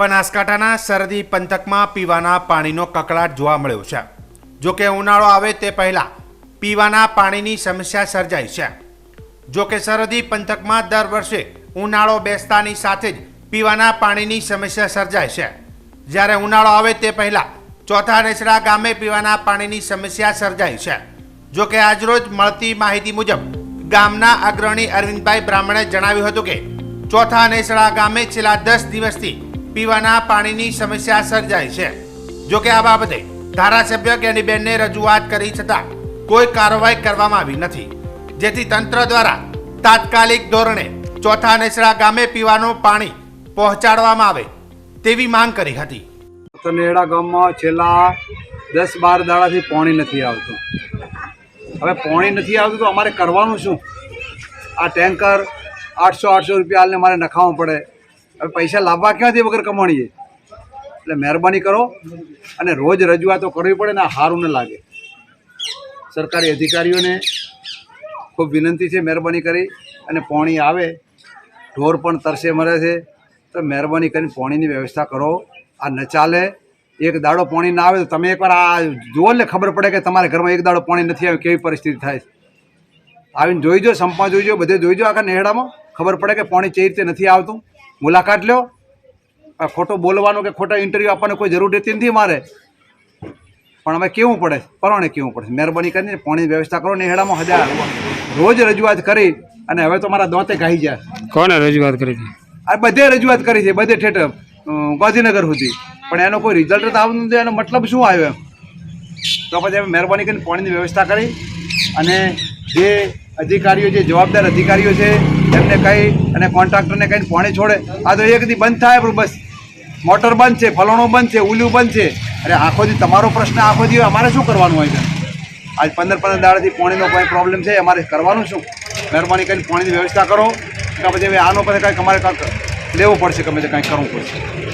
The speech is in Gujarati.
બનાસકાંઠાના સરહદી પંથકમાં પીવાના પાણીનો કકળાટ જોવા મળ્યો છે. જોકે ઉનાળો આવે તે પહેલાં પીવાના પાણીની સમસ્યા સર્જાઈ છે. જોકે સરહદી પંથકમાં દર વર્ષે ઉનાળો બેસતાની સાથે જ પીવાના પાણીની સમસ્યા સર્જાય છે. જ્યારે ઉનાળો આવે તે પહેલાં ચોથા નેસડા ગામે પીવાના પાણીની સમસ્યા સર્જાઈ છે. જોકે આજરોજ મળતી માહિતી મુજબ ગામના અગ્રણી અરવિંદભાઈ બ્રાહ્મણે જણાવ્યું હતું કે ચોથા નેસડા ગામે છેલ્લા દસ દિવસથી પીવાના પાણીની સમસ્યા સર્જાય છે. જો કે આ બાબતે ધારાસભ્ય જ્ઞાનીબેનને રજૂઆત કરી છતાં કોઈ કાર્યવાહી કરવામાં આવી નથી. જેથી તંત્ર દ્વારા તાત્કાલિક ધોરણે ચોથા નેસડા ગામે પીવાનું પાણી પહોંચાડવામાં આવે તેવી માંગ કરી હતી. નેડા ગામમાં છેલ્લા દસ બાર દાડાથી પાણી નથી આવતું. હવે પાણી નથી આવતું તો અમારે કરવાનું શું? આ ટેન્કર આઠસો આઠસો રૂપિયા હાલને મારે નખાવવું પડે. હવે પૈસા લાવવા ક્યાંથી વગર કમાણીએ? એટલે મહેરબાની કરો અને રોજ રજૂઆતો કરવી પડે ને સારું ન લાગે. સરકારી અધિકારીઓને ખૂબ વિનંતી છે મહેરબાની કરી અને પાણી આવે, ઢોર પણ તરસે મરે છે, તો મહેરબાની કરીને પાણીની વ્યવસ્થા કરો. આ ન ચાલે, એક દાડો પાણી ના આવે તો તમે એકવાર આ જુઓ ને ખબર પડે કે તમારા ઘરમાં એક દાડો પાણી નથી આવ્યું કેવી પરિસ્થિતિ થાય આવીને જોઈજો, સંપા જોઈજો, બધે જોઈજો આખા નેહડામાં. ખબર પડે કે પાણી ચે રીતે નથી આવતું. મુલાકાત લ્યો. આ ખોટો બોલવાનો કે ખોટા ઇન્ટરવ્યૂ આપવાનો કોઈ જરૂર રહેતી નથી મારે. પણ અમે કેવું પડે? પરવાણે કેવું પડે? મહેરબાની કરીને પાણીની વ્યવસ્થા કરો નેહડામાં હજાર. રોજ રજૂઆત કરી અને હવે તો મારા દોતે ગાઈ જાય. કોને રજૂઆત કરી છે? આ બધે રજૂઆત કરી છે બધે ઠેઠ ગાંધીનગર સુધી. પણ એનો કોઈ રિઝલ્ટ તો આવતું નથી એનો મતલબ શું આવ્યો એમ? તો પછી અમે મહેરબાની કરીને પાણીની વ્યવસ્થા કરી અને જે અધિકારીઓ જે જવાબદાર અધિકારીઓ છે, એમને કહી અને કોન્ટ્રાક્ટરને કહીને પાણી છોડે. આ તો એક દી બંધ થાય પણ બસ. મોટર બંધ છે, ફલોણું બંધ છે ઉલ્યું બંધ છે. અરે આખો તમારો પ્રશ્ન આખો દી અમારે શું કરવાનું હોય આજ પંદર પંદર દાડાથી પાણીનો કોઈ પ્રોબ્લેમ છે, અમારે કરવાનું શું? મહેરબાની કરીને પાણીની વ્યવસ્થા કરો. કે પછી આનો પછી કંઈક અમારે કંઈક લેવું પડશે, ગમે તે કંઈક કરવું પડશે.